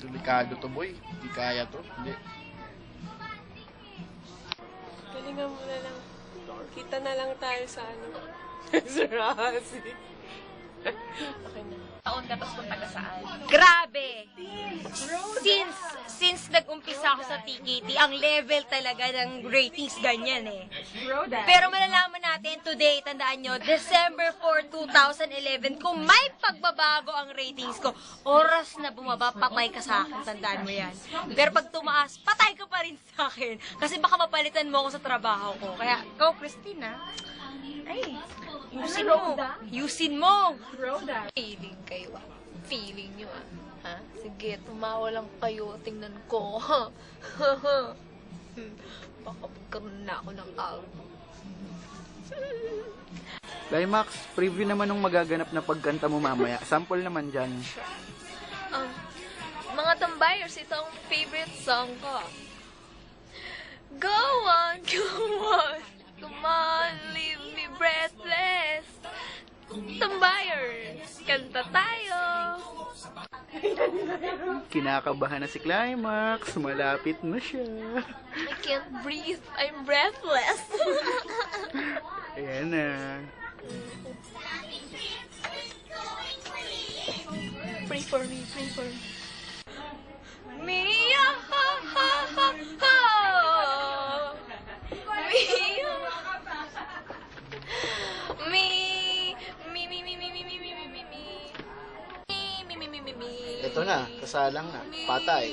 Delikado to boy. Hindi kaya to. Hindi. Galingan mo na lang. Kita na lang tayo sa ano. sa Rasi. Okay na. taon ka tapos kung taga saan. Grabe! Since, since nag-umpisa ako sa TKT, ang level talaga ng ratings ganyan eh. Pero malalaman natin today, tandaan nyo, December 4, 2011, kung may pagbabago ang ratings ko, oras na bumaba, patay ka sa akin, tandaan mo yan. Pero pag tumaas, patay ka pa rin sa akin. Kasi baka mapalitan mo ako sa trabaho ko. Kaya, go Christina. Ay, yusin mo. Yusin mo. Feeling kayo ah. Feeling nyo ah. Ha? Sige, tumawa lang kayo. Tingnan ko. Baka magkaroon na ako ng albo. Climax, preview naman ng magaganap na pagkanta mo mamaya. Sample naman dyan. Um, mga tambayers, ito ang favorite song ko. Go on, go on. Come on, leave breathless. Tambayers, kanta tayo. Kinakabahan na si Climax. Malapit na siya. I can't breathe. I'm breathless. Ayan na. pray for me, pray for me. Na, kasalang na. Patay.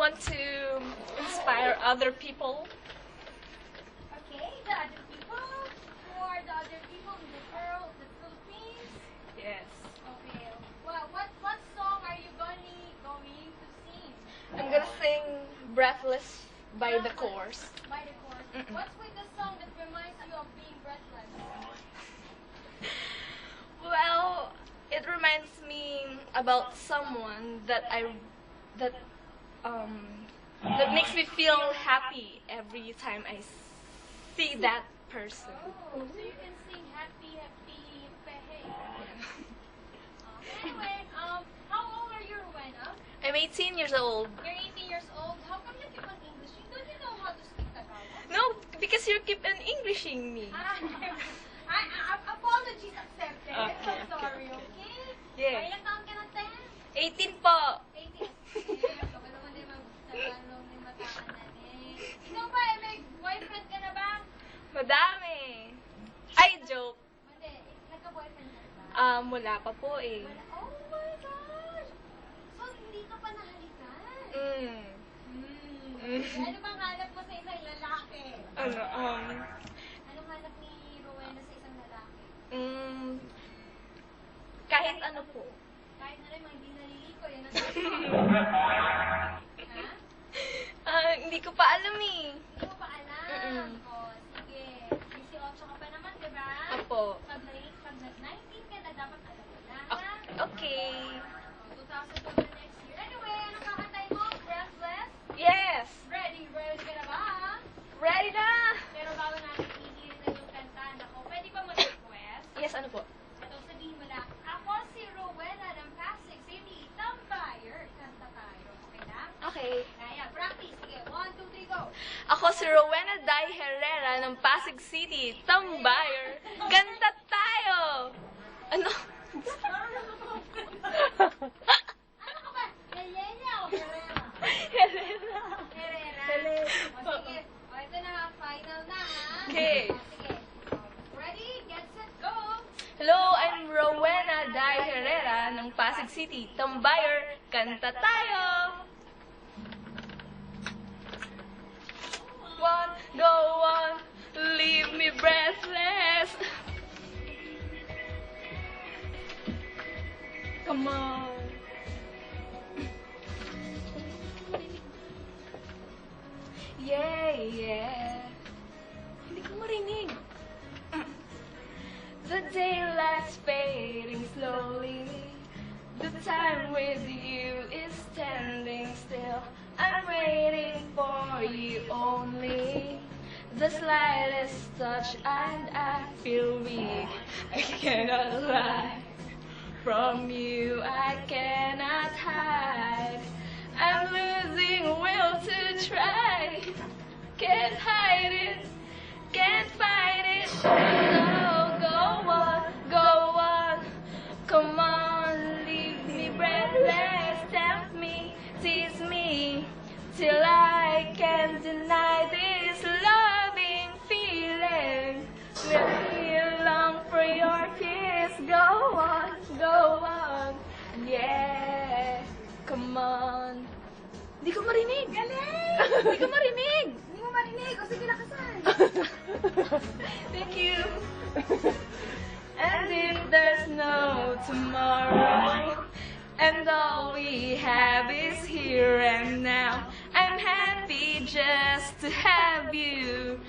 Want to inspire other people. Okay, the other people? Who are the other people in the world, the Philippines? Yes. Okay. Well, what what song are you going going to sing? I'm gonna sing Breathless by the Course. By the chorus. Mm-mm. What's with the song that reminds you of being breathless? Well, it reminds me about someone that I that um that makes me feel happy every time I see that person. Oh, so you can sing happy, happy, pehe. Anyway, um, how old are you, Rowena? I'm 18 years old. You're 18 years old. How come you keep on English? Don't you know how to speak Tagalog? No, because you keep on Englishing me. Ah, I, I, apologies accepted. Okay, I'm sorry, okay, okay? Yeah. Ay, ilang taon ka na, te? 18 po. 18. Boyfriend ka na ba? Madami. Ay, joke. Hindi, nagka-boyfriend ka na ba? Um, wala pa po eh. Oh my gosh! So, hindi ka pa nahalikan? Mm. Hmm. Ano bang hanap mo sa isang lalaki? Ano, um, Anong hanap ni Rowena sa isang lalaki? mm, kahit ano po. Kahit na rin, mga hindi naliliko, yan ang. Ha? Ah, hindi ko pa alam eh. Mm-mm. Sige. 18 ka pa naman, di ba? Opo. Pag, na- pag nag-19 ka na, dapat alam mo na. Ok- Okay. O, 2000 pa na next year. Anyway, anong kakantay mo? Breathless? Yes! Ready, ready ka na ba? Ready na! Pero bago natin ihirin na yung kanta, nako, pwede ba mag-request? Yes, ano po? Ito, sabihin mo na, ako si Rowena ng Pasig City, Tambayer. Kanta tayo, okay na? Okay. Kaya, practice. Sige, one, two, three, go. Ako si Rowena Dai Herrera ng Pasig City, Tambayer. Kanta tayo! Ano? Hello, I'm Rowena Dai Herrera ng Pasig City, Tambayer. Kanta tayo! One, go breathless. Come on. Yeah, yeah. Hindi ko marinig. The daylight's fading slowly. The time with you is standing still. I'm waiting for you only. The slightest touch and I feel weak. I cannot lie. From you I cannot hide. I'm losing will to try. Can't hide it, can't fight it. No, go on, go on. Come on, leave me breathless. Tempt me, tease me, till I can't deny marinig. Galing! Hindi ko marinig. Hindi mo marinig. O sige, lakasan. Thank you. And if there's no tomorrow, and all we have is here and now, I'm happy just to have you.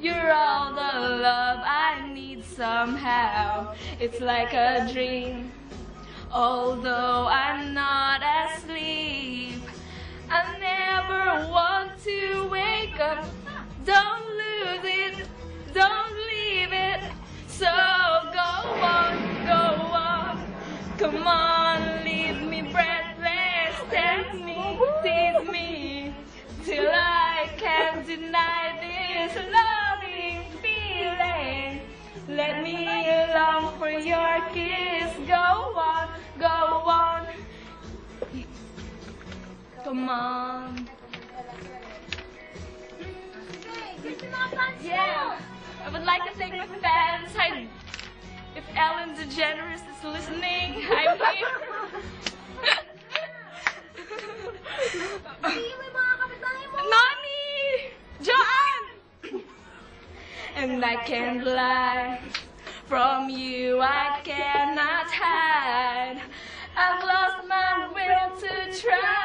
You're all the love I need somehow. It's like a dream. Although I'm not asleep, never want to wake up. Don't lose it, don't leave it. So go on, go on. Come on, leave me breathless. Tempt me, tease me, till I can't deny this loving feeling. Let me long for your kiss. Go on, Come on. Okay, kiss yung mga fans mo. Yeah, I would like to thank my fans. I, if Ellen DeGeneres is listening, I'm here. Hindi mo yung mga kapitbahay mo. Nani! Joanne! And I can't lie. From you I cannot hide. I've lost my will to try.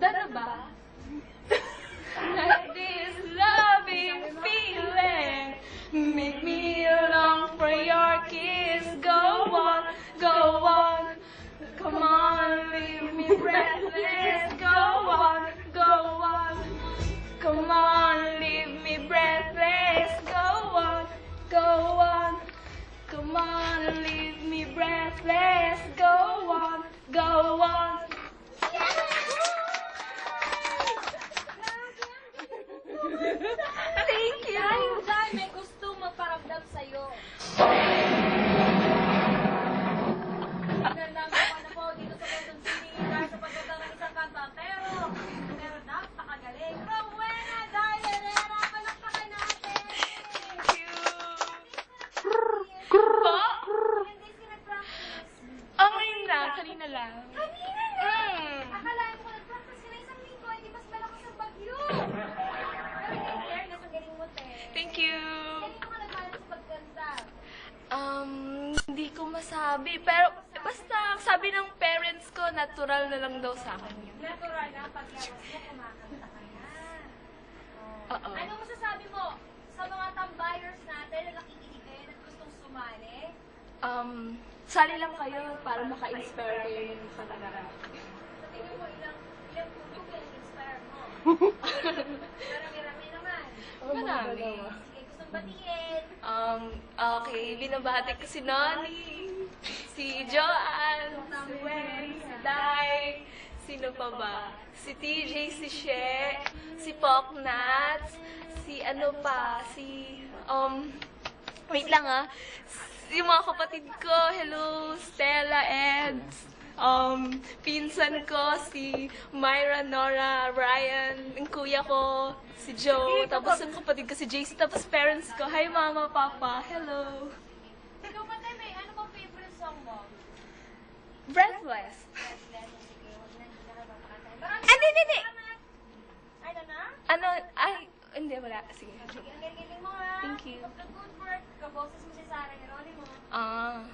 Ba? Lang. Kanina Mm. Akalain ko nag-practice ka na isang linggo, hindi mas malakas ang bagyo. Pero in fairness, ang galing mo, te. Thank you. Galing mo ka sa pagkanta. Um, hindi ko masabi. Pero basta sabi ng parents ko, natural na lang daw sa akin yun. Natural na paglabas mo, kumakanta ka na. Oo. Ano masasabi mo sa mga tambayers natin na nakikinig at gustong sumali? Um, sali lang kayo para maka-inspire kayo yung kanagaran. Sa tingin mo, ilang, ilang tugtog yan inspire mo? Marami-rami naman. Marami. Sige, gustong batiin. Um, okay, binabati ko si Nani, si Joanne, si Wen, si Dai, sino pa ba? Si TJ, si She, si Poknats, si ano pa, si, um, Wait lang ah. Yung mga kapatid ko, hello, Stella, and um, pinsan ko, si Myra, Nora, Ryan, yung kuya ko, si Joe, tapos yung kapatid ko, si JC, tapos parents ko, hi mama, papa, hello. Ikaw, Matay, may ano bang favorite song mo? Breathless. Ah, hindi, hindi, hindi. Ano na? Ano, ay, hindi, wala. Sige. Sige, ang galing mo ha. Thank you. The good work. Kaboses mo si Sarah Geronimo. Ah.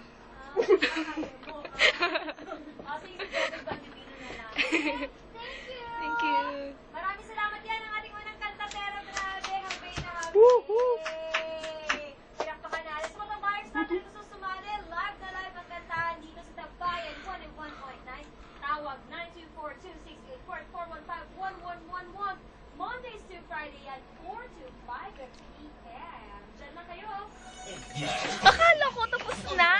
Ah, sige, si Bobby Bandipino na lang. Thank you. Thank you. Maraming salamat yan ang ating unang kanta pero grabe, habay na habay. Woohoo! Yay! Pinakpakan na. Alas mga buyers natin gusto sumali. Live na live ang kantahan dito sa Tabayan 101.9. Tawag 924-268-4415-1111. Mondays to Friday at 4 to 5 p.m. Diyan na kayo. Akala ko tapos na.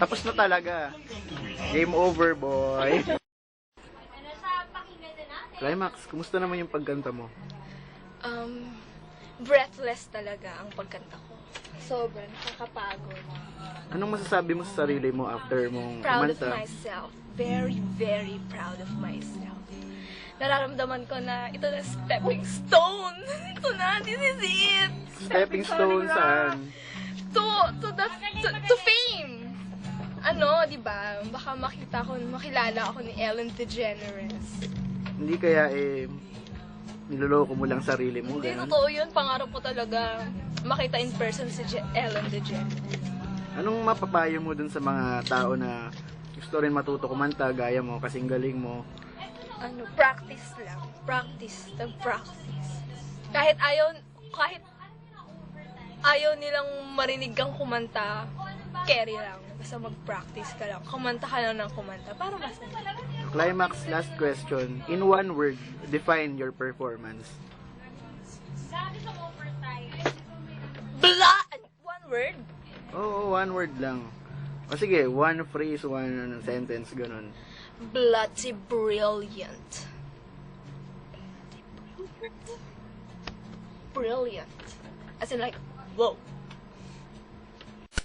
Tapos na talaga. Game over, boy. Ano? Climax, kumusta naman yung pagkanta mo? Um, breathless talaga ang pagkanta ko. Sobrang nakakapagod. Anong masasabi mo sa sarili mo after mong Proud of kumanta? myself. Very, very proud of myself. Nararamdaman ko na ito na stepping stone. Ito na, this is it. Stepping stone saan? To, to, the, to, to fame. Ano, di ba? Baka makita ko, makilala ako ni Ellen DeGeneres. Hindi kaya eh, niloloko mo lang sarili mo, Hindi, ganun? totoo yun. Pangarap ko talaga makita in person si Je- Ellen DeGeneres. Anong mapapayo mo dun sa mga tao na gusto rin matuto kumanta, gaya mo, kasing galing mo? ano, practice lang. Practice. Nag-practice. Kahit ayaw, kahit ayaw nilang marinig kang kumanta, carry lang. Basta mag-practice ka lang. Kumanta ka lang ng kumanta para masaya. Climax, last question. In one word, define your performance. Blah! One word? Oo, one word lang. O sige, one phrase, one sentence, ganun. Bloody brilliant. Brilliant. As in like, whoa.